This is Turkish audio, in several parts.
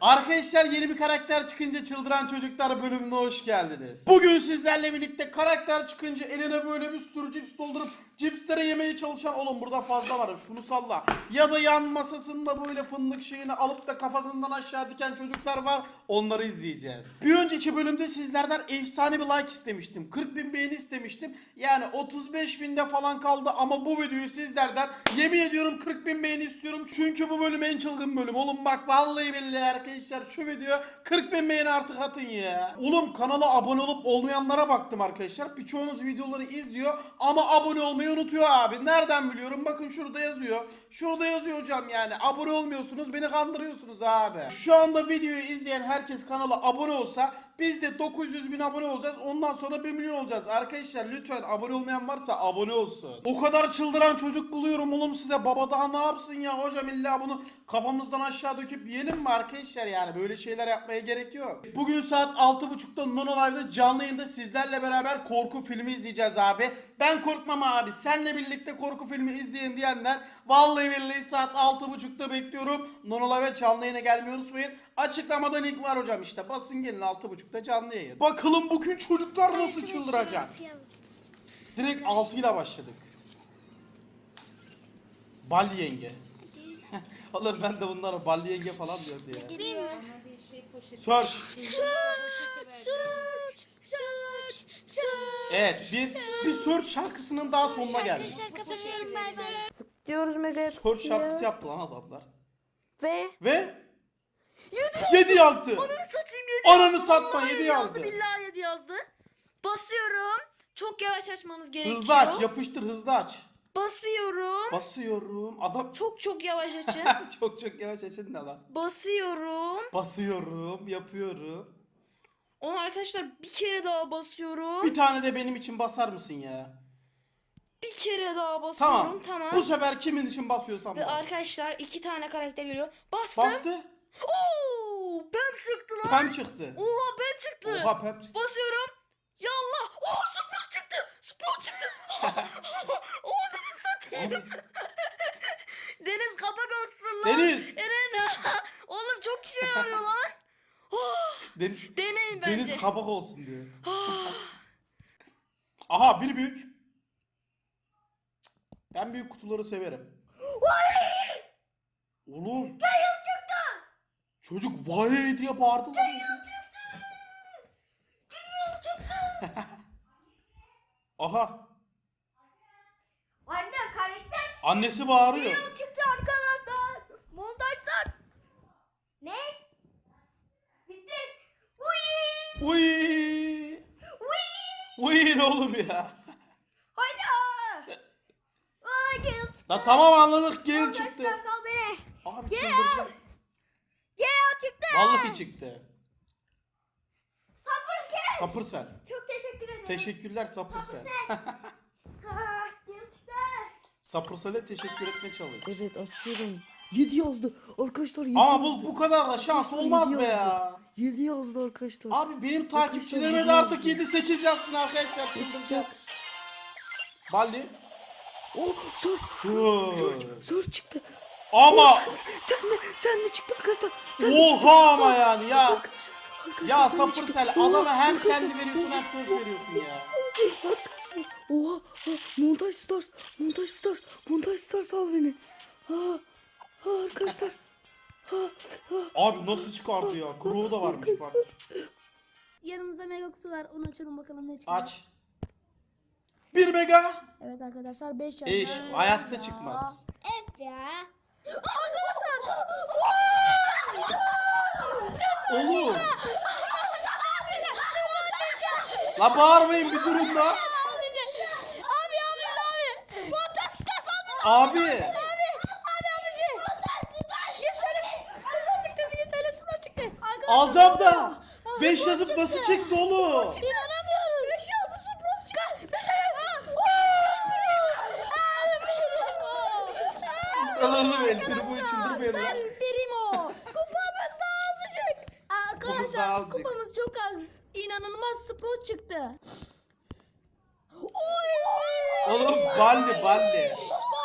Arkadaşlar yeni bir karakter çıkınca Çıldıran Çocuklar bölümüne hoş geldiniz. Bugün sizlerle birlikte karakter çıkınca eline böyle bir sürü cips doldurup cipslere yemeye çalışan oğlum burada fazla varmış bunu salla. Ya da yan masasında böyle fındık şeyini alıp da kafasından aşağı diken çocuklar var onları izleyeceğiz. Bir önceki bölümde sizlerden efsane bir like istemiştim. 40 bin beğeni istemiştim. Yani 35 binde falan kaldı ama bu videoyu sizlerden yemin ediyorum 40 bin beğeni istiyorum. Çünkü bu bölüm en çılgın bölüm. Oğlum bak vallahi billahi arkadaşlar şu video 40 bin beğeni artık atın ya. Oğlum kanala abone olup olmayanlara baktım arkadaşlar. Birçoğunuz videoları izliyor ama abone olmayı unutuyor abi. Nereden biliyorum? Bakın şurada yazıyor. Şurada yazıyor hocam yani. Abone olmuyorsunuz beni kandırıyorsunuz abi. Şu anda videoyu izleyen herkes kanala abone olsa biz de 900 bin abone olacağız. Ondan sonra 1 milyon olacağız. Arkadaşlar lütfen abone olmayan varsa abone olsun. O kadar çıldıran çocuk buluyorum oğlum size. Baba daha ne yapsın ya hocam illa bunu kafamızdan aşağı döküp yiyelim mi arkadaşlar yani böyle şeyler yapmaya gerek yok. Bugün saat 6.30'da Nono Live'da canlı yayında sizlerle beraber korku filmi izleyeceğiz abi. Ben korkmam abi. Senle birlikte korku filmi izleyin diyenler vallahi billahi saat 6.30'da bekliyorum. Nono Live'e canlı yayına gelmeyi unutmayın. Açıklamada link var hocam işte. Basın gelin 6.30'da canlı yayın. Bakalım bugün çocuklar nasıl çıldıracak. Direkt 6 ile başladık. Bal yenge. Oğlum ben de bunlara bal yenge falan diyordu ya. Search. Süt, süt, süt. Evet bir bir Search şarkısının daha sonuna geldik. Diyoruz mega Search şarkısı yaptı lan adamlar. ve Ve 7 yazdı. satayım Ananı satma 7 yazdı. Billahi 7 yazdı. Basıyorum. Çok yavaş açmanız gerekiyor. Hızlı aç yapıştır hızlı aç. Basıyorum. Basıyorum. Adam Çok çok yavaş açın. çok çok yavaş açın ne lan. basıyorum. Basıyorum yapıyorum. Onu arkadaşlar bir kere daha basıyorum. Bir tane de benim için basar mısın ya? Bir kere daha basıyorum. Tamam. Tamam. Bu sefer kimin için basıyorsan Ve bas. arkadaşlar iki tane karakter geliyor. Bastım. Bastı. Oo, ben çıktı lan. Pem çıktı. Oha ben çıktı. Oha pem çıktı. Basıyorum. Yallah. Oo Sprout çıktı. Sprout çıktı. Onu satayım. Abi, Deniz kapak olsun lan. Deniz. Eren. Oğlum çok işe yarıyor lan. Den- deneyin bence. Deniz kabak olsun diyor. Ah, Aha bir büyük. Ben büyük kutuları severim. Oğlum. Çocuk vay diye bağırdı lan. Aha. Anne karakter Annesi bağırıyor. çıktı arkadaşlar. Montajlar. Ne? Bitti. Uy. Uy. Uy. Uy ne oğlum ya. Hayda. Ay gel. La tamam anladık gel çıktı. Arkadaşlar sal beni. Abi çıldıracağım. Vallahi çıktı. Sabır gel. Sapır sen. Çok teşekkür ederim. Teşekkürler sapır sen. Ha, gel çıktı. Sapır Sel'e teşekkür etme çalış. Evet açıyorum. 7 yazdı. Arkadaşlar 7 Ama yazdı. bu bu kadar da şans olmaz be ya. 7 yazdı arkadaşlar. Abi benim takipçilerime de artık 7-8 yazsın arkadaşlar. Çıldıracak. çıkacak. Balli. Oh sor. Sür. Sor çıktı. Ama Sen de sen de çıktı arkadaşlar. Sen de oha ama yani ya. Arkadaşlar, arkadaşlar, Ya sen de Sapır çıktı. Sel Oha, adama hem arkadaşlar, sendi veriyorsun hem söz veriyorsun ya. Arkadaşlar. Oha. oha, Montaj Stars. Montaj Stars. Montaj Stars al beni. Ha. Ha arkadaşlar. Ha. Ha. Abi nasıl çıkardı ya? Kuru da varmış bak. Yanımızda mega kutu var. Onu açalım bakalım ne çıkacak. Aç. 1 mega. Evet arkadaşlar 5 yazdı. Eş hayatta çıkmaz. Evet ya. La bağırmayın bir durun da. Abi abi abi. Beni. Abi. Abi abici. Alacağım da. 5 yazıp nasıl çekti oğlum? İnanamıyoruz. Beş yazdı sıfır çıktı. Beş Anladım el bu. Primo. Kupamız da azıcık. Kupamız daha Arkadaşlar azıcık. kupamız. İnanılmaz sprout çıktı. Oğlum balli balli.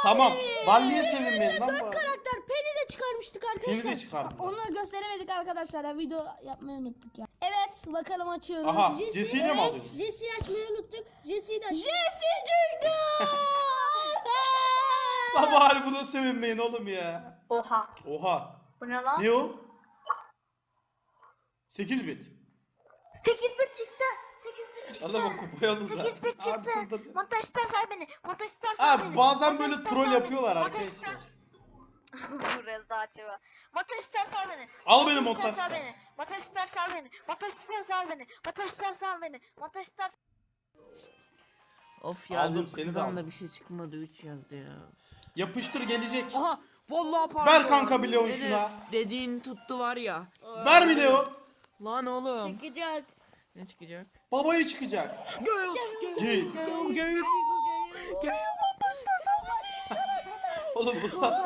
Tamam. Balliye sevinmeyin lan bu. Karakter Penny de çıkarmıştık arkadaşlar. Seni de çıkardılar. Onu gösteremedik arkadaşlar ya video yapmayı unuttuk ya. Evet bakalım açıyoruz. Aha Jesse- Jesse'yi de mi Evet, alıyorsun? Jesse'yi açmayı unuttuk. Jesse'yi de aç. Jesse çıktı. La bari buna sevinmeyin oğlum ya. Oha. Oha. Bu ne lan? Ne o? 8 bit. 8 bit çıktı. 8 bit çıktı. Adamın kupayı aldı zaten. 8 bit Abi çıktı. çıldıracağım. Montajlar sar beni. Montajlar sar beni. Abi bazen böyle Montajlar troll sar yapıyorlar beni. arkadaşlar. Montajlar- Reza açıva. Montajlar sar beni. Al beni Montajlar montaj sar beni. Montajlar sar beni. Montajlar sar beni. Montajlar sar beni. Montajlar Of ya Aldım, seni de aldım. da bir şey çıkmadı 3 yazdı ya. Yapıştır gelecek. Aha vallahi pardon. Ver kanka bir Leon Enes, şuna. Dediğin tuttu var ya. Ver bir Leo. Lan oğlum. Çıkacak. Ne çıkacak? Babayı çıkacak. Gel Gel. gel gel. Gel Oğlum bu stars.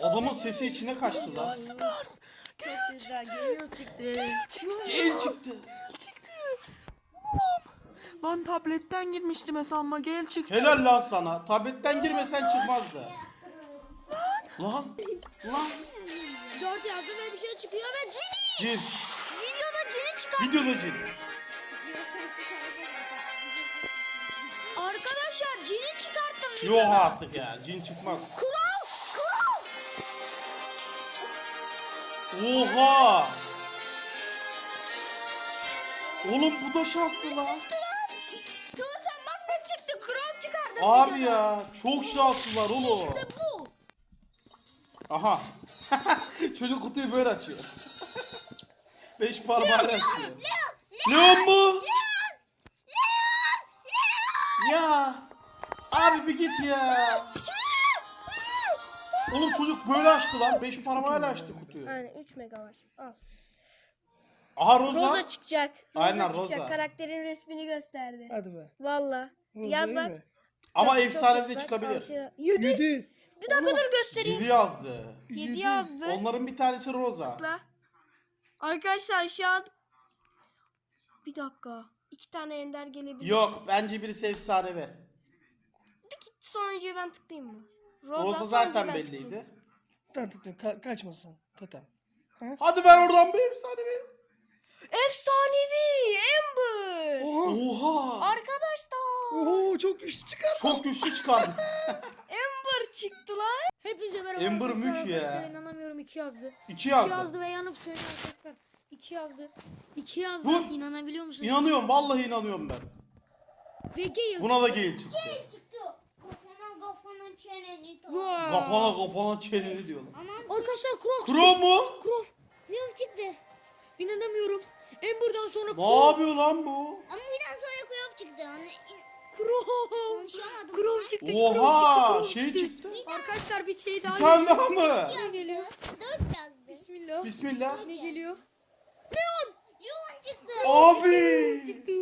adamın sesi içine kaçtı lan. Gel güzel geliyor çıktı. Gel çıktı. çıktı. Lan tabletten girmiştim hesabıma gel çıktı. Helal lan sana. Tabletten girmesen çıkmazdı. Lan. Lan. 4 yazdı ve bir şey çıkıyor ve Cini. Cin. Videoda Cini çıkar. Videoda cin. Arkadaşlar Cini çıkarttım. Yok artık ya. Cin çıkmaz. Kural. Kural. Oha. Oğlum bu da şanslı lan. Tuğ sen bak ne çıktı. Kural çıkardı. Abi videoda. ya çok şanslılar oğlum. İşte bu. Aha. Çocuk kutuyu böyle açıyor. Beş parmağıyla açıyor. Leon mu? Ya. Abi bir git ya. Oğlum çocuk böyle açtı lan. Beş parmağıyla açtı kutuyu. Aynen 3 mega var. Al. Aha Roza. Roza çıkacak. Roza Aynen, çıkacak. Roza. Karakterin resmini gösterdi. Hadi be. Valla. Yaz iyi bak. mi? Ama Çok efsanevi de çıkabilir. Altı- Yedi. Yedi. Bir dakika dur göstereyim. 7 yazdı. 7 yazdı. Onların bir tanesi Roza. Tıkla. Arkadaşlar şu an bir dakika. iki tane ender gelebilir. Yok bence birisi efsanevi. Sonuncuyu ben tıklayayım mı? Roza, Roza sonuncuyu zaten ben belliydi. tıklayayım. Tamam tamam ka- kaçmasın. Totem. Hadi ver oradan bir efsanevi. Efsanevi Ember. Oha. Oha. Arkadaşlar Oo çok güçlü çıkar. Çok güçlü çıkardı. Çıktı lan. Hepinize merhaba Ember arkadaşlar. mük ya. Arkadaşlar inanamıyorum 2 yazdı. 2 2 yazdı. yazdı ve yanıp söyledi arkadaşlar. 2 yazdı. 2 yazdı. Dur. İnanabiliyor musunuz? İnanıyorum vallahi inanıyorum ben. Ve Gale Buna da geyil çıktı. çıktı. Kafana kafana çeneni Kafana kafana çeneni diyorlar. Arkadaşlar Crow çıktı. Kro mu? Crow. Crow çıktı. İnanamıyorum. Ember'dan sonra Ne Crow. yapıyor lan bu? Ama birden sonra kuyruk çıktı. Hani Crow. konuşamadım. Çıktı. Oha Crow şey çıktı. çıktı. Arkadaşlar bir şey daha Bir tane daha mı? Ne geliyor? Dört yazdı. Bismillah. Bismillah. Ne geliyor? Yuvan çıktı. Abi. Çıktı.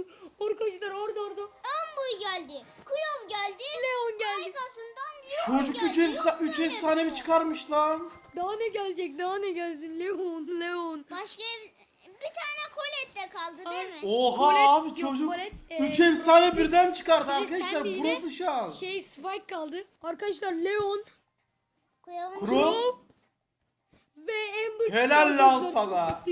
Arkadaşlar orada orada. Amber geldi. Kuyruk geldi. Leon geldi. Arkasından Leon Çocuk geldi. 3 efsa üç efsanevi çıkarmış lan. Daha ne gelecek? Daha ne gelsin? Leon, Leon. Başka ev- bir tane Colette de kaldı değil mi? Oha Colette- abi yok, çocuk Colette, e, 3 efsane birden çıkardı Colette arkadaşlar. Sandy Bu ile nasıl şans? Şey Spike kaldı. Arkadaşlar Leon, Kro. Crow ve Ember Helal çıkardı. lan sana.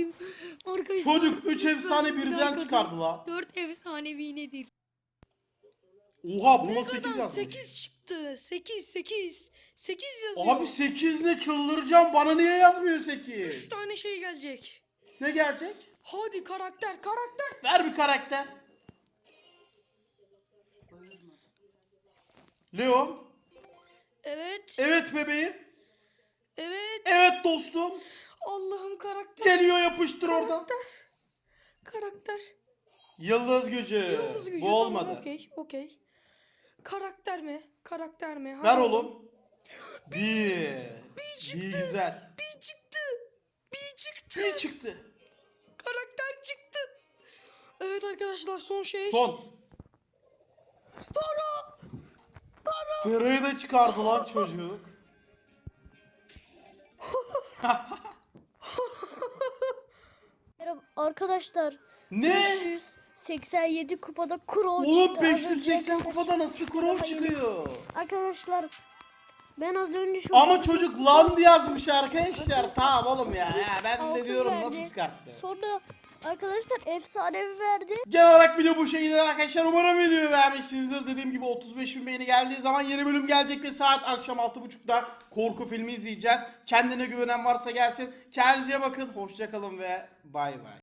Arkadaşlar Çocuk 3 efsane birden çıkardı lan. 4 efsanevi nedir? Oha buna 8 Megadan yazmış. 8 çıktı. 8 8. 8 yazıyor. Abi 8 ne çıldıracağım bana niye yazmıyor 3 8? tane şey gelecek. Ne gelecek? Hadi karakter karakter. Ver bir karakter. Leon. Evet. Evet bebeğim. Evet. Evet dostum. Allah'ım karakter. Geliyor yapıştır oradan. Karakter. Karakter. Yıldız gücü. Yıldız gücü. Bu tamam, olmadı. Okey okey. Karakter mi? Karakter mi? Hadi Ver oğlum. Bir. Bir güzel. Bir çıktı. Bir çıktı. Karakter çıktı. Evet arkadaşlar son şey. Son. Tırıyı da çıkardı lan çocuk. Merhaba arkadaşlar. Ne? 587 kupada Oğlum çıktı. Az önce 580 arkadaşlar- kupada nasıl kurov çıkıyor? Arkadaşlar Ben az önce şu Ama çocuk land yazmış arkadaşlar. Tamam oğlum ya. ya ben de Altın diyorum verdi. nasıl çıkarttı. sonra arkadaşlar efsanevi verdi. Genel olarak video bu şekilde arkadaşlar. Umarım videoyu beğenmişsinizdir. Dediğim gibi 35 bin beğeni geldiği zaman yeni bölüm gelecek ve saat akşam 6.30'da korku filmi izleyeceğiz. Kendine güvenen varsa gelsin. Kendinize bakın. Hoşçakalın ve bay bay.